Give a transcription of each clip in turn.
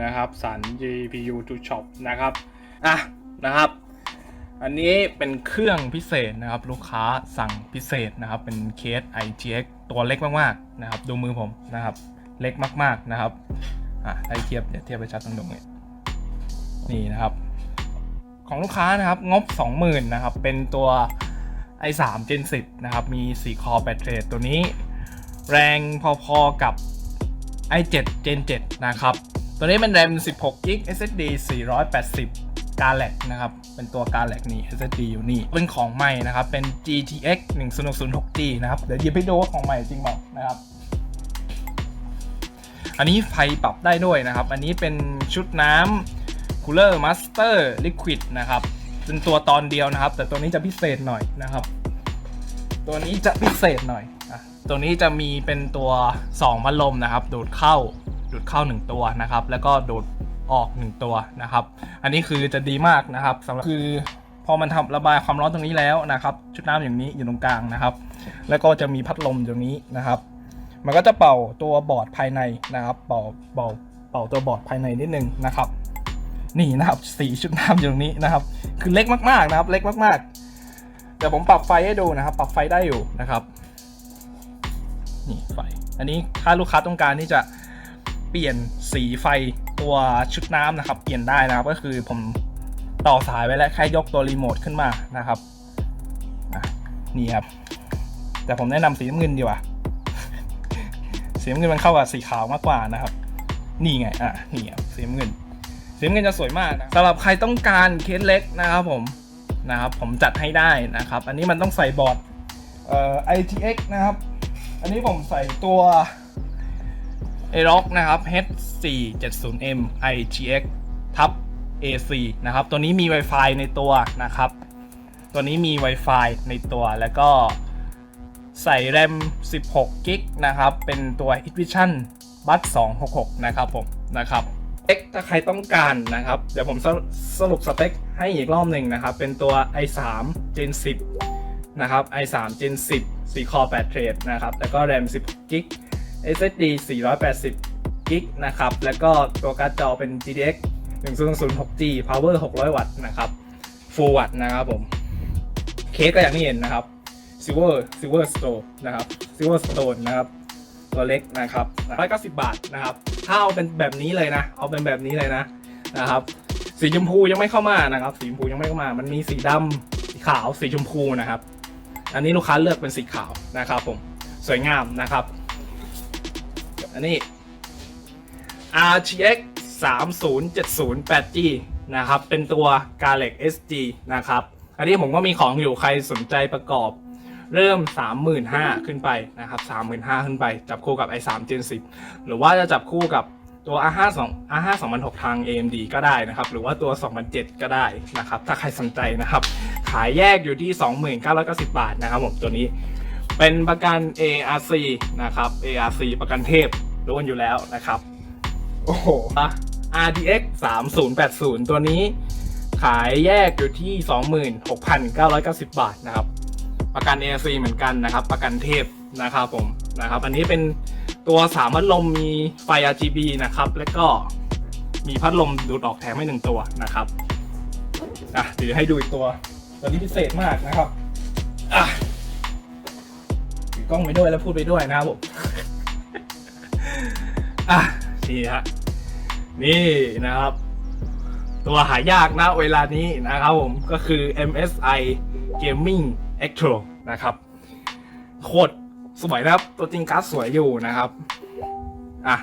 นะครับสัน GPU to Shop นะครับอะนะครับ อันนี้เป็นเครื่องพิเศษนะครับ ลูกค้าสั่งพิเศษนะครับ เป็นเคส IGX ตัวเล็กมากๆนะครับ ดูมือผมนะครับ เล็กมากๆนะครับอะได้เทียบเดี๋ยวเทียบไปชัดตรงตรงนี้นี่นะครับ ของลูกค้านะครับงบ 20,000นะครับ เป็นตัว i3 Gen 10 นะครับ มี 4 คอ8เทรดตัวนี้ แรงพอๆกับ i7 Gen 7 นะครับ ตัวนี้เป็น RAM 16 GB SSD 480กา l a x นะครับ เป็นตัวกา l a x นี่ SSD อยู่นี่ เป็นของใหม่นะครับ เป็น GTX 1006G นะครับ เดี๋ยวหยิบไปดูว่าของใหม่จริงเปล่านะครับ อันนี้ไฟปรับได้ด้วยนะครับ อันนี้เป็นชุดน้ำ Cooler Master Liquid นะครับ เป็นตัวตอนเดียวนะครับ แต่ตัวนี้จะพิเศษหน่อยนะครับ ตัวนี้จะพิเศษหน่อย ตัวนี้จะมีเป็นตัว2พัดลมนะครับ ดูดเข้า ดูดเข้า 1 ตัวนะครับ แล้วก็ดูดออก 1 ตัวนะครับ อันนี้คือจะดีมากนะครับสำหรับคือพอมันทำระบายความร้อนตรงนี้แล้วนะครับ ชุดน้ำอย่างนี้อยู่ตรงกลางนะครับ แล้วก็จะมีพัดลมตรงนี้นะครับ มันก็จะเป่าตัวบอร์ดภายในนะครับ เป่าเป่าเป่าตัวบอร์ดภายในนิดนึงนะครับ นี่นะครับสีชุดน้ำอยู่ตรงนี้นะครับ คือเล็กมากๆนะครับ เล็กมากๆเดี๋ยวผมปรับไฟให้ดูนะครับ ปรับไฟได้อยู่นะครับ นี่ไฟ อันนี้ถ้าลูกค้าต้องการที่จะ เปลี่ยนสีไฟตัวชุดน้ำนะครับ เปลี่ยนได้นะครับ ก็คือผมต่อสายไว้แล้วแค่ยกตัวรีโมทขึ้นมานะครับนี่ครับ แต่ผมแนะนำสีน้ำเงินดีกว่าสีน้ำเงินมันเข้ากับสีขาวมากกว่านะครับ นี่ไงอะนี่ครับสีน้ำเงินสีน้ำเงินจะสวยมากนะสำหรับใครต้องการเคสเล็กนะครับผมนะครับ ผมจัดให้ได้นะครับ อันนี้มันต้องใส่บอร์ดเอ่อ ITX นะครับ อันนี้ผมใส่ตัว a r o c นะครับ H470M ITX ทับ AC นะครับ ตัวนี้มี Wi-Fi ในตัวนะครับ ตัวนี้มี Wi-Fi ในตัวแล้วก็ใส่ RAM 16 g b นะครับ เป็นตัว Vision Bus 266 นะครับผมนะครับสเปคถ้าใครต้องการนะครับ เดี๋ยวผมสรุปสรุปสเปคให้อีกรอบหนึ่งนะครับ เป็นตัว i3 Gen 10 นะครับ i3 Gen 10 4 Core 8 Thread นะครับ แล้วก็ RAM 16 g b SSD 480 g b นะครับ แล้วก็ตัวการ์ดจอเป็น GTX 1006G Power 600 วัตต์นะครับ Full วัตต์นะครับผม เคสก็อย่างที่เห็นนะครับ Silver Silver Stone นะครับ Silver Stone นะครับ ตัวเล็กนะครับ190 บาทนะครับ ถ้าเอาเป็นแบบนี้เลยนะ เอาเป็นแบบนี้เลยนะนะครับ สีชมพูยังไม่เข้ามานะครับ สีชมพูยังไม่เข้ามา มันมีสีดำสีขาว สีชมพูนะครับ อันนี้ลูกค้าเลือกเป็นสีขาวนะครับผม สวยงามนะครับ อันนี้ RTX 3070 8G นะครับ เป็นตัว g a l e x SG นะครับ อันนี้ผมก็มีของอยู่ใครสนใจประกอบ เริ่ม 35,000 ขึ้นไปนะครับ 35,000 ขึ้นไป จับคู่กับ i3 Gen 10 หรือว่าจะจับคู่กับตัว R5 2 R5 2006 ทาง AMD ก็ได้นะครับ หรือว่าตัว 2007 ก็ได้นะครับ ถ้าใครสนใจนะครับ ขายแยกอยู่ที่ 2990 บาทนะครับผมตัวนี้ เป็นประกัน ARC นะครับ ARC ประกันเทพ รู้กันอยู่แล้วนะครับ โอ้โหอะ RTX 3080 ตัวนี้ ขายแยกอยู่ที่ 26,990 บาทนะครับ ประกัน ARC เหมือนกันนะครับ ประกันเทพนะครับผมนะครับ อันนี้เป็นตัวสามพัดลมมีไฟ RGB นะครับ แล้วก็มีพัดลมดูดออกแถมให้หนึ่งตัวนะครับอะเดี๋ยวให้ดูอีกตัวตัวนี้พิเศษมากนะครับอะถือกล้องไปด้วยแล้วพูดไปด้วยนะครับผม อะนี่ฮะนี่นะครับ ตัวหายากนะเวลานี้นะครับผมก็คือ MSI Gaming Extro นะครับโคตรสวยนะครับ ตัวจริงการ์ดสวยอยู่นะครับ อะ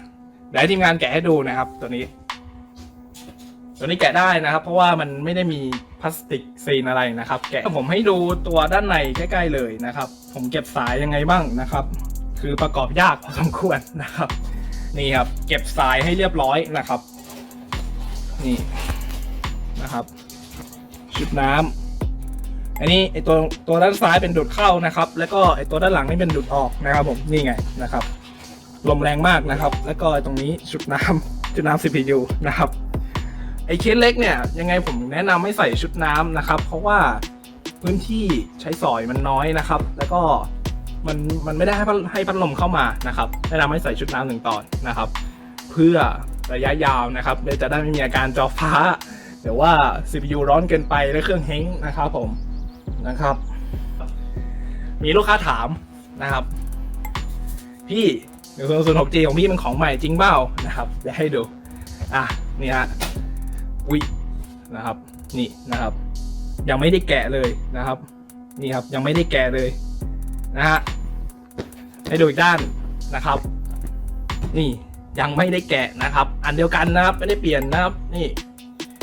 เดี๋ยวทีมงานแกะให้ดูนะครับ ตัวนี้ ตัวนี้แกะได้นะครับ เพราะว่ามันไม่ได้มีพลาสติกซีนอะไรนะครับ แกะผมให้ดูตัวด้านในใกล้ ๆ เลยนะครับ ผมเก็บสายยังไงบ้างนะครับ คือประกอบยากพอสมควรนะครับ นี่ครับ เก็บสายให้เรียบร้อยนะครับ นี่นะครับ ชุดน้ำอันนี้ไอตัวตัวด้านซ้ายเป็นดูดเข้านะครับ แล้วก็ไอตัวด้านหลังนี่เป็นดูดออกนะครับ ผมนี่ไงนะครับลมแรงมากนะครับ แล้วก็ตรงนี้ชุดน้ำชุดน้ำ CPU นะครับไอเคสเล็กเนี่ยยังไงผมแนะนำให้ใส่ชุดน้ำนะครับ เพราะว่าพื้นที่ใช้สอยมันน้อยนะครับ แล้วก็ มันมันไม่ได้ให้พัดให้พัดลมเข้ามานะครับแนะนำให้ใส่ชุดน้ำหนึ่งตอนนะครับ เพื่อระยะยาวนะครับเดี๋ยวจะได้ไม่มีอาการจอฟ้าหรือว่า CPU ร้อนเกินไปและเครื่องเฮงนะครับผมนะครับ มีลูกค้าถามนะครับ พี่หนึ่งศูนย์ศูนย์หก G ของพี่มันของใหม่จริงเปล่านะครับเดี๋ยวให้ดูอะนี่ฮะวินะครับ นี่นะครับ ยังไม่ได้แกะเลยนะครับ นี่ครับยังไม่ได้แกะเลย นะฮะให้ดูอีกด้านนะครับ นี่ยังไม่ได้แกะนะครับ อันเดียวกันนะครับไม่ได้เปลี่ยนนะครับ นี่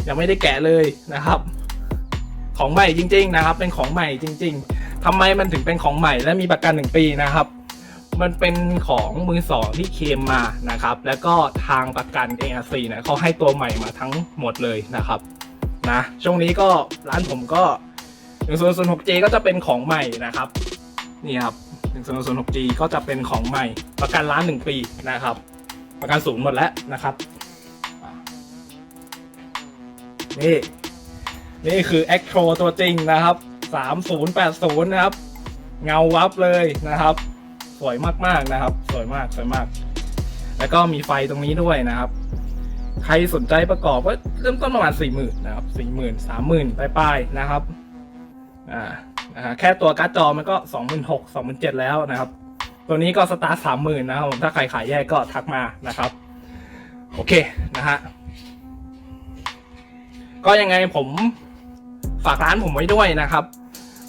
ยังไม่ได้แกะเลยนะครับ ของใหม่จริง ๆนะครับ เป็นของใหม่จริง ๆทำไมมันถึงเป็นของใหม่และมีประกันหนึ่งปีนะครับ มันเป็นของมือสองที่เคมมานะครับ แล้วก็ทางประกัน ARC นี่ยเขาให้ตัวใหม่มาทั้งหมดเลยนะครับนะช่วงนี้ก็ร้านผมก็ 1006G ก็จะเป็นของใหม่นะครับ นี่ครับ 1006G ก็จะเป็นของใหม่ประกันร้านหนึ่งปีนะครับ ประกันศูนย์หมดแล้วนะครับ นี่ นี่คือ a c t r o ตัวจริงนะครับ 3080 นะครับ เงาวับเลยนะครับ สวยมาก ๆ นะครับ สวยมากสวยมาก แล้วก็มีไฟตรงนี้ด้วยนะครับใครสนใจประกอบก็เริ่มต้นประมาณสี่หมื่นนะครับสี่หมื่นสามหมื่นปลายๆนะครับ อ่า นะฮะแค่ตัวการ์ดจอมันก็สองหมื่นหกสองหมื่นเจ็ดแล้วนะครับ ตัวนี้ก็สตาร์ทสามหมื่นนะครับผมถ้าใครขายแยกก็ทักมานะครับ โอเคนะฮะก็ยังไงผมฝากร้านผมไว้ด้วยนะครับ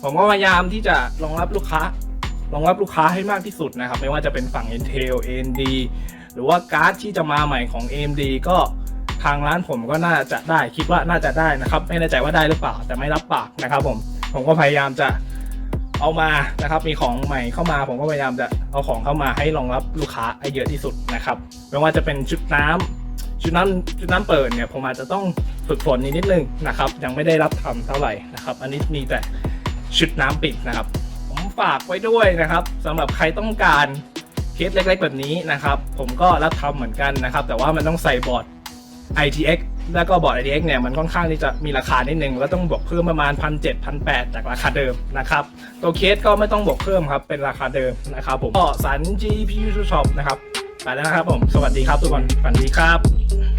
ผมก็พยายามที่จะรองรับลูกค้ารองรับลูกค้าให้มากที่สุดนะครับ ไม่ว่าจะเป็นฝั่ง Intel AMD หรือว่าการ์ดที่จะมาใหม่ของ AMD ก็ทางร้านผมก็น่าจะได้คิดว่าน่าจะได้นะครับ ไม่แน่ใจว่าได้หรือเปล่าแต่ไม่รับปากนะครับผม ผมก็พยายามจะเอามานะครับ มีของใหม่เข้ามา ผมก็พยายามจะเอาของเข้ามาให้รองรับลูกค้าให้เยอะที่สุดนะครับไม่ว่าจะเป็นชุดน้ำชุดน้ำชุดน้ำเปิดเนี่ยผมอาจจะต้องฝึกฝนนิดนึงนะครับ ยังไม่ได้รับทำเท่าไหร่นะครับ อันนี้มีแต่ชุดน้ำปิดนะครับ ผมฝากไว้ด้วยนะครับสำหรับใครต้องการเคสเล็กๆแบบนี้นะครับ ผมก็รับทำเหมือนกันนะครับ แต่ว่ามันต้องใส่บอร์ด ITX แล้วก็บอร์ด IDX เนี่ยมันค่อนข้างที่จะมีราคานิดนึงก็ต้องบวกเพิ่มประมาณ 1 7 0 0 1จากราคาเดิมนะครับ ตัวเคสก็ไม่ต้องบวกเพิ่มครับ เป็นราคาเดิมนะครับผมก็สัน GPU Shop นะครับ ไปแล้วนะครับผม สวัสดีครับทุกคนฝันดีครับ